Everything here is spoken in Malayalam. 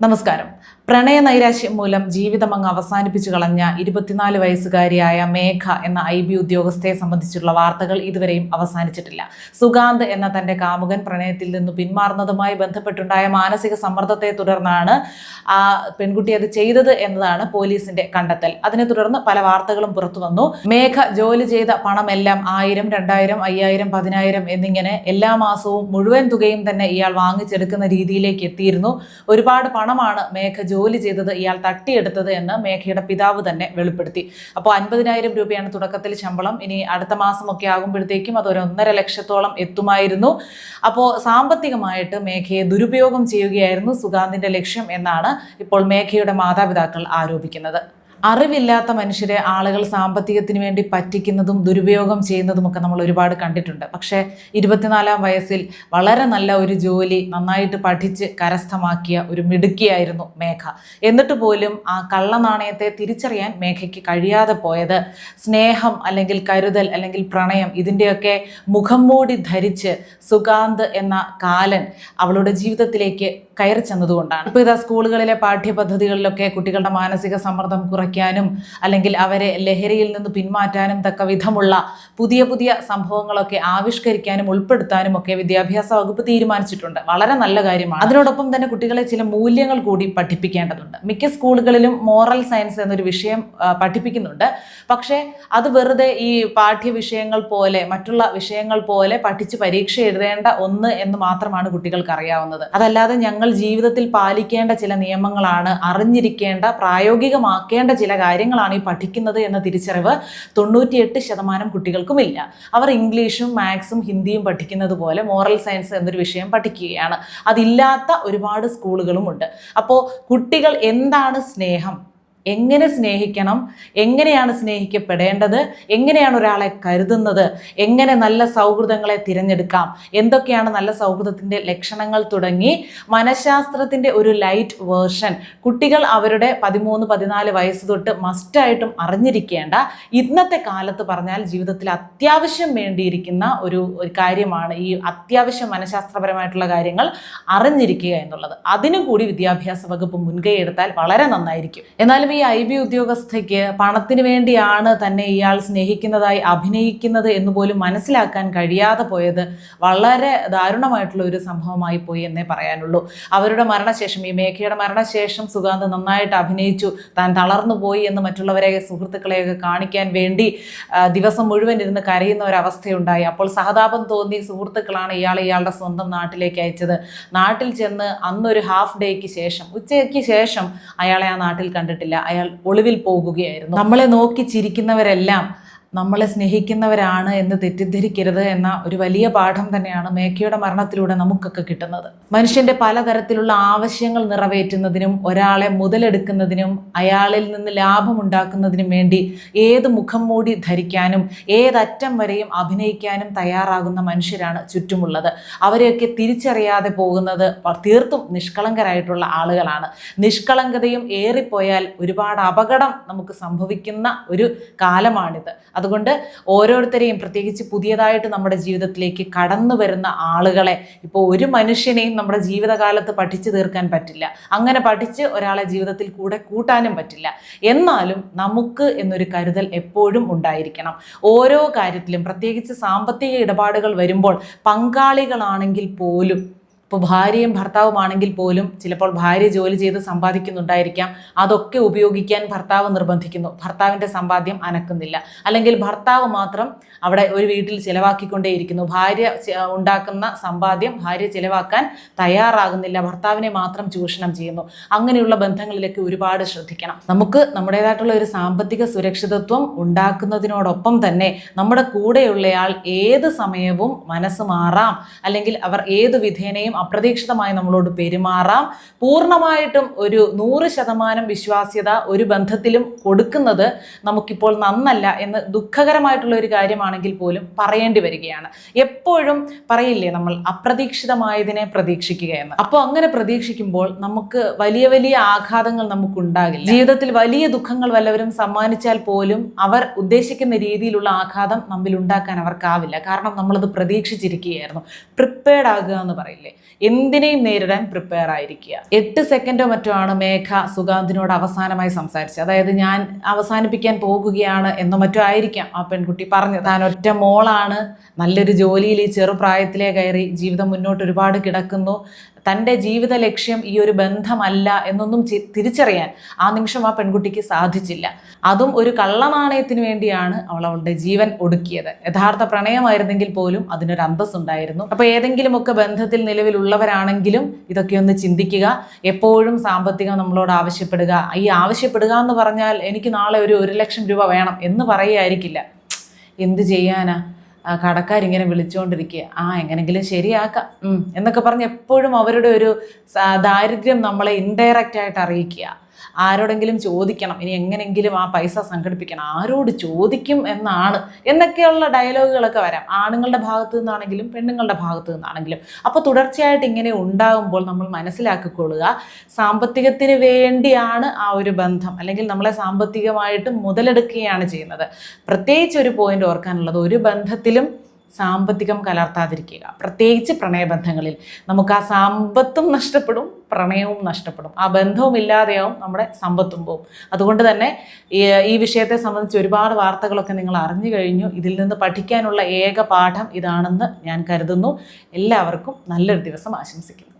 നമസ്കാരം. പ്രണയ നൈരാശ്യം മൂലം ജീവിതം അങ്ങ് അവസാനിപ്പിച്ചു കളഞ്ഞ ഇരുപത്തിനാല് വയസ്സുകാരിയായ മേഘ എന്ന ഐ ബി ഉദ്യോഗസ്ഥയെ സംബന്ധിച്ചുള്ള വാർത്തകൾ ഇതുവരെയും അവസാനിച്ചിട്ടില്ല. സുഗാന്ത് എന്ന തന്റെ കാമുകൻ പ്രണയത്തിൽ നിന്ന് പിന്മാറുന്നതുമായി ബന്ധപ്പെട്ടുണ്ടായ മാനസിക സമ്മർദ്ദത്തെ തുടർന്നാണ് ആ പെൺകുട്ടി അത് ചെയ്തത് എന്നതാണ് പോലീസിന്റെ കണ്ടെത്തൽ. അതിനെ തുടർന്ന് പല വാർത്തകളും പുറത്തു വന്നു. മേഘ ജോലി ചെയ്ത പണമെല്ലാം ആയിരം രണ്ടായിരം അയ്യായിരം പതിനായിരം എന്നിങ്ങനെ എല്ലാ മാസവും മുഴുവൻ തുകയും തന്നെ ഇയാൾ വാങ്ങിച്ചെടുക്കുന്ന രീതിയിലേക്ക് എത്തിയിരുന്നു. ഒരുപാട് പണമാണ് മേഘ ജോലി ചെയ്തത് ഇയാൾ തട്ടിയെടുത്തത് എന്ന് മേഘയുടെ പിതാവ് തന്നെ വെളിപ്പെടുത്തി. അപ്പോൾ അൻപതിനായിരം രൂപയാണ് തുടക്കത്തിൽ ശമ്പളം. ഇനി അടുത്ത മാസമൊക്കെ ആകുമ്പോഴത്തേക്കും അത് ഒരു ഒന്നര ലക്ഷത്തോളം എത്തുമായിരുന്നു. അപ്പോൾ സാമ്പത്തികമായിട്ട് മേഘയെ ദുരുപയോഗം ചെയ്യുകയായിരുന്നു സുഗാന്തിന്റെ ലക്ഷ്യം എന്നാണ് ഇപ്പോൾ മേഘയുടെ മാതാപിതാക്കൾ ആരോപിക്കുന്നത്. അറിവില്ലാത്ത മനുഷ്യരെ ആളുകൾ സാമ്പത്തികത്തിന് വേണ്ടി പറ്റിക്കുന്നതും ദുരുപയോഗം ചെയ്യുന്നതുമൊക്കെ നമ്മൾ ഒരുപാട് കണ്ടിട്ടുണ്ട്. പക്ഷേ ഇരുപത്തിനാലാം വയസ്സിൽ വളരെ നല്ല ഒരു ജോലി നന്നായിട്ട് പഠിച്ച് കരസ്ഥമാക്കിയ ഒരു മിടുക്കിയായിരുന്നു മേഘ. എന്നിട്ട് പോലും ആ കള്ളനാണയത്തെ തിരിച്ചറിയാൻ മേഘയ്ക്ക് കഴിയാതെ പോയത് സ്നേഹം അല്ലെങ്കിൽ കരുതൽ അല്ലെങ്കിൽ പ്രണയം ഇതിന്റെയൊക്കെ മുഖം മൂടി ധരിച്ച് സുഗാന്ത് എന്ന കാലൻ അവളുടെ ജീവിതത്തിലേക്ക് കയറി ചെന്നതുകൊണ്ടാണ്. ഇപ്പോൾ ഇതാ സ്കൂളുകളിലെ പാഠ്യപദ്ധതികളിലൊക്കെ കുട്ടികളുടെ മാനസിക സമ്മർദ്ദം കുറയ്ക്കാനും അല്ലെങ്കിൽ അവരെ ലഹരിയിൽ നിന്ന് പിന്മാറ്റാനും തക്ക വിധമുള്ള പുതിയ പുതിയ സംഭവങ്ങളൊക്കെ ആവിഷ്കരിക്കാനും ഉൾപ്പെടുത്താനും ഒക്കെ വിദ്യാഭ്യാസ വകുപ്പ് തീരുമാനിച്ചിട്ടുണ്ട്. വളരെ നല്ല കാര്യമാണ്. അതിനോടൊപ്പം തന്നെ കുട്ടികളെ ചില മൂല്യങ്ങൾ കൂടി പഠിപ്പിക്കേണ്ടതുണ്ട്. മിക്ക സ്കൂളുകളിലും മോറൽ സയൻസ് എന്നൊരു വിഷയം പഠിപ്പിക്കുന്നുണ്ട്. പക്ഷേ അത് വെറുതെ ഈ പാഠ്യ വിഷയങ്ങൾ പോലെ മറ്റുള്ള വിഷയങ്ങൾ പോലെ പഠിച്ച് പരീക്ഷ എഴുതേണ്ട ഒന്ന് എന്ന് മാത്രമാണ് കുട്ടികൾക്ക് അറിയാവുന്നത്. അതല്ലാതെ ഞങ്ങൾ ജീവിതത്തിൽ പാലിക്കേണ്ട ചില നിയമങ്ങളാണ് അറിഞ്ഞിരിക്കേണ്ട പ്രായോഗികമാക്കേണ്ട ചില കാര്യങ്ങളാണ് ഈ പഠിക്കുന്നത് എന്ന തിരിച്ചറിവ് തൊണ്ണൂറ്റിയെട്ട് ശതമാനം കുട്ടികൾക്കും ഇല്ല. അവർ ഇംഗ്ലീഷും മാത്സും ഹിന്ദിയും പഠിക്കുന്നത് പോലെ മോറൽ സയൻസ് എന്നൊരു വിഷയം പഠിക്കുകയാണ്. അതില്ലാത്ത ഒരുപാട് സ്കൂളുകളുമുണ്ട് അപ്പോൾ കുട്ടികൾ എന്താണ് സ്നേഹം? എങ്ങനെ സ്നേഹിക്കണം? എങ്ങനെയാണ് സ്നേഹിക്കപ്പെടേണ്ടത്? എങ്ങനെയാണ് ഒരാളെ കരുതുന്നത്? എങ്ങനെ നല്ല സൗഹൃദങ്ങളെ തിരഞ്ഞെടുക്കാം? എന്തൊക്കെയാണ് നല്ല സൗഹൃദത്തിന്റെ ലക്ഷണങ്ങൾ തുടങ്ങി മനഃശാസ്ത്രത്തിന്റെ ഒരു ലൈറ്റ് വേർഷൻ കുട്ടികൾ അവരുടെ പതിമൂന്ന് പതിനാല് വയസ്സ് തൊട്ട് മസ്റ്റായിട്ടും അറിഞ്ഞിരിക്കേണ്ട ഇന്നത്തെ കാലത്ത് പറഞ്ഞാൽ ജീവിതത്തിൽ അത്യാവശ്യം വേണ്ടിയിരിക്കുന്ന ഒരു കാര്യമാണ് ഈ അത്യാവശ്യം മനഃശാസ്ത്രപരമായിട്ടുള്ള കാര്യങ്ങൾ അറിഞ്ഞിരിക്കുക എന്നുള്ളത്. അതിനു കൂടി വിദ്യാഭ്യാസ വകുപ്പ് മുൻകൈ എടുത്താൽ വളരെ നന്നായിരിക്കും. എന്നാലും ഈ ഐ ബി ഉദ്യോഗസ്ഥയ്ക്ക് പണത്തിന് വേണ്ടിയാണ് തന്നെ ഇയാൾ സ്നേഹിക്കുന്നതായി അഭിനയിക്കുന്നത് എന്ന് പോലും മനസ്സിലാക്കാൻ കഴിയാതെ പോയത് വളരെ ദാരുണമായിട്ടുള്ള ഒരു സംഭവമായി പോയി എന്നേ പറയാനുള്ളൂ. അവരുടെ മരണശേഷം ഈ മേഘയുടെ മരണശേഷം സുഗാന്ത് നന്നായിട്ട് അഭിനയിച്ചു. താൻ തളർന്നു പോയി എന്ന് മറ്റുള്ളവരെ സുഹൃത്തുക്കളെയൊക്കെ കാണിക്കാൻ വേണ്ടി ദിവസം മുഴുവൻ ഇരുന്ന് കരയുന്ന ഒരവസ്ഥയുണ്ടായി. അപ്പോൾ സഹതാപം തോന്നി സുഹൃത്തുക്കളാണ് ഇയാളെ ഇയാളുടെ സ്വന്തം നാട്ടിലേക്ക് അയച്ചത്. നാട്ടിൽ ചെന്ന് അന്നൊരു ഹാഫ് ഡേക്ക് ശേഷം ഉച്ചയ്ക്ക് ശേഷം അയാളെ ആ നാട്ടിൽ കണ്ടിട്ടില്ല. അയാൾ ഒളിവിൽ പോകുകയായിരുന്നു. നമ്മളെ നോക്കി ചിരിക്കുന്നവരെല്ലാം നമ്മളെ സ്നേഹിക്കുന്നവരാണ് എന്ന് തെറ്റിദ്ധരിക്കരുത് എന്ന ഒരു വലിയ പാഠം തന്നെയാണ് മേഘയുടെ മരണത്തിലൂടെ നമുക്കൊക്കെ കിട്ടുന്നത്. മനുഷ്യന്റെ പലതരത്തിലുള്ള ആവശ്യങ്ങൾ നിറവേറ്റുന്നതിനും ഒരാളെ മുതലെടുക്കുന്നതിനും അയാളിൽ നിന്ന് ലാഭമുണ്ടാക്കുന്നതിനും വേണ്ടി ഏത് മുഖം മൂടി ധരിക്കാനും ഏതറ്റം വരെയും അഭിനയിക്കാനും തയ്യാറാകുന്ന മനുഷ്യരാണ് ചുറ്റുമുള്ളത്. അവരെയൊക്കെ തിരിച്ചറിയാതെ പോകുന്നത് തീർത്തും നിഷ്കളങ്കരായിട്ടുള്ള ആളുകളാണ്. നിഷ്കളങ്കതയും ഏറിപ്പോയാൽ ഒരുപാട് അപകടം നമുക്ക് സംഭവിക്കുന്ന ഒരു കാലമാണിത്. അതുകൊണ്ട് ഓരോരുത്തരെയും പ്രത്യേകിച്ച് പുതിയതായിട്ട് നമ്മുടെ ജീവിതത്തിലേക്ക് കടന്നു വരുന്ന ആളുകളെ ഇപ്പോൾ ഒരു മനുഷ്യനെയും നമ്മുടെ ജീവിതകാലത്ത് പഠിച്ചു തീർക്കാൻ പറ്റില്ല. അങ്ങനെ പഠിച്ച് ഒരാളെ ജീവിതത്തിൽ കൂടെ കൂട്ടാനും പറ്റില്ല. എന്നാലും നമുക്ക് എന്നൊരു കരുതൽ എപ്പോഴും ഉണ്ടായിരിക്കണം. ഓരോ കാര്യത്തിലും പ്രത്യേകിച്ച് സാമ്പത്തിക ഇടപാടുകൾ വരുമ്പോൾ പങ്കാളികളാണെങ്കിൽ പോലും ഇപ്പോൾ ഭാര്യയും ഭർത്താവുമാണെങ്കിൽ പോലും ചിലപ്പോൾ ഭാര്യ ജോലി ചെയ്ത് സമ്പാദിക്കുന്നുണ്ടായിരിക്കാം. അതൊക്കെ ഉപയോഗിക്കാൻ ഭർത്താവ് നിർബന്ധിക്കുന്നു. ഭർത്താവിന്റെ സമ്പാദ്യം അനക്കുന്നില്ല. അല്ലെങ്കിൽ ഭർത്താവ് മാത്രം അവിടെ ഒരു വീട്ടിൽ ചിലവാക്കിക്കൊണ്ടേയിരിക്കുന്നു. ഭാര്യ ഉണ്ടാക്കുന്ന സമ്പാദ്യം ഭാര്യ ചിലവാക്കാൻ തയ്യാറാകുന്നില്ല. ഭർത്താവിനെ മാത്രം ചൂഷണം ചെയ്യുന്നു. അങ്ങനെയുള്ള ബന്ധങ്ങളിലേക്ക് ഒരുപാട് ശ്രദ്ധിക്കണം. നമുക്ക് നമ്മുടേതായിട്ടുള്ള ഒരു സാമ്പത്തിക സുരക്ഷിതത്വം ഉണ്ടാക്കുന്നതിനോടൊപ്പം തന്നെ നമ്മുടെ കൂടെയുള്ളയാൾ ഏത് സമയവും മനസ്സ് മാറാം. അല്ലെങ്കിൽ അവർ ഏത് വിധേനയും അപ്രതീക്ഷിതമായി നമ്മളോട് പെരുമാറാം. പൂർണമായിട്ടും ഒരു നൂറ് ശതമാനം വിശ്വാസ്യത ഒരു ബന്ധത്തിലും കൊടുക്കുന്നത് നമുക്കിപ്പോൾ നന്നല്ല എന്ന് ദുഃഖകരമായിട്ടുള്ള ഒരു കാര്യമാണെങ്കിൽ പോലും പറയേണ്ടി വരികയാണ്. എപ്പോഴും പറയില്ലേ നമ്മൾ അപ്രതീക്ഷിതമായതിനെ പ്രതീക്ഷിക്കുക എന്ന്. അപ്പോൾ അങ്ങനെ പ്രതീക്ഷിക്കുമ്പോൾ നമുക്ക് വലിയ വലിയ ആഘാതങ്ങൾ നമുക്കുണ്ടാകില്ല. ജീവിതത്തിൽ വലിയ ദുഃഖങ്ങൾ വല്ലവരും സമ്മാനിച്ചാൽ പോലും അവർ ഉദ്ദേശിക്കുന്ന രീതിയിലുള്ള ആഘാതം നമ്മിൽ ഉണ്ടാക്കാൻ അവർക്കാവില്ല. കാരണം നമ്മളത് പ്രതീക്ഷിച്ചിരിക്കുകയായിരുന്നു. പ്രിപ്പയർഡ് ആകുക എന്ന് പറയില്ലേ? എന്തിനേയും നേരിടാൻ പ്രിപ്പയർ ആയിരിക്കുക. എട്ട് സെക്കൻഡോ മറ്റോ ആണ് മേഘ സുഗാന്തിനോട് അവസാനമായി സംസാരിച്ചത്. അതായത് ഞാൻ അവസാനിപ്പിക്കാൻ പോകുകയാണ് എന്നോ മറ്റോ ആയിരിക്കാം ആ പെൺകുട്ടി പറഞ്ഞു താൻ ഒറ്റ മോളാണ് നല്ലൊരു ജോലിയിൽ ഈ ചെറുപ്രായത്തിലേ കയറി ജീവിതം മുന്നോട്ട് ഒരുപാട് കിടക്കുന്നു. തന്റെ ജീവിത ലക്ഷ്യം ഈ ഒരു ബന്ധമല്ല എന്നൊന്നും തിരിച്ചറിയാൻ ആ നിമിഷം ആ പെൺകുട്ടിക്ക് സാധിച്ചില്ല. അതും ഒരു കള്ളനാണയത്തിന് വേണ്ടിയാണ് അവൾ അവളുടെ ജീവൻ ഒടുക്കിയത്. യഥാർത്ഥ പ്രണയമായിരുന്നെങ്കിൽ പോലും അതിനൊരു അന്തസ്സുണ്ടായിരുന്നു. അപ്പോൾ ഏതെങ്കിലുമൊക്കെ ബന്ധത്തിൽ നിലവിലുള്ളവരാണെങ്കിലും ഇതൊക്കെ ഒന്ന് ചിന്തിക്കുക. എപ്പോഴും സാമ്പത്തികം നമ്മളോട് ആവശ്യപ്പെടുക. ഈ ആവശ്യപ്പെടുക എന്ന് പറഞ്ഞാൽ എനിക്ക് നാളെ ഒരു ഒരു ലക്ഷം രൂപ വേണം എന്ന് പറയുകയായിരിക്കില്ല. എന്ത് ചെയ്യാനാ? കടക്കാരിങ്ങനെ വിളിച്ചുകൊണ്ടിരിക്കുക ആ എങ്ങനെങ്കിലും ശരിയാക്കാം. എന്നൊക്കെ പറഞ്ഞ് എപ്പോഴും അവരുടെ ഒരു ദാരിദ്ര്യം നമ്മളെ ഇൻഡയറക്റ്റ് ആയിട്ട് അറിയിക്കുക. ആരോടെങ്കിലും ചോദിക്കണം ഇനി എങ്ങനെങ്കിലും ആ പൈസ സംഘടിപ്പിക്കണം ആരോട് ചോദിക്കും എന്നാണ്. എന്നൊക്കെയുള്ള ഡയലോഗുകളൊക്കെ വരാം. ആണുങ്ങളുടെ ഭാഗത്തു നിന്നാണെങ്കിലും പെണ്ണുങ്ങളുടെ ഭാഗത്തു നിന്നാണെങ്കിലും. അപ്പോൾ തുടർച്ചയായിട്ട് ഇങ്ങനെ ഉണ്ടാകുമ്പോൾ നമ്മൾ മനസ്സിലാക്കിക്കൊള്ളുക സാമ്പത്തികത്തിന് വേണ്ടിയാണ് ആ ഒരു ബന്ധം. അല്ലെങ്കിൽ നമ്മളെ സാമ്പത്തികമായിട്ട് മുതലെടുക്കുകയാണ് ചെയ്യുന്നത്. പ്രത്യേകിച്ച് ഒരു പോയിന്റ് ഓർക്കാനുള്ളത് ഒരു ബന്ധത്തിലും സാമ്പത്തികം കലർത്താതിരിക്കുക. പ്രത്യേകിച്ച് പ്രണയബന്ധങ്ങളിൽ നമുക്ക് ആ സമ്പത്തും നഷ്ടപ്പെടും പ്രണയവും നഷ്ടപ്പെടും. ആ ബന്ധവും ഇല്ലാതെയാവും നമ്മുടെ സമ്പത്തും പോവും. അതുകൊണ്ട് തന്നെ ഈ വിഷയത്തെ സംബന്ധിച്ച് ഒരുപാട് വാർത്തകളൊക്കെ നിങ്ങൾ അറിഞ്ഞു കഴിഞ്ഞു. ഇതിൽ നിന്ന് പഠിക്കാനുള്ള ഏക പാഠം ഇതാണെന്ന് ഞാൻ കരുതുന്നു. എല്ലാവർക്കും നല്ലൊരു ദിവസം ആശംസിക്കുന്നു.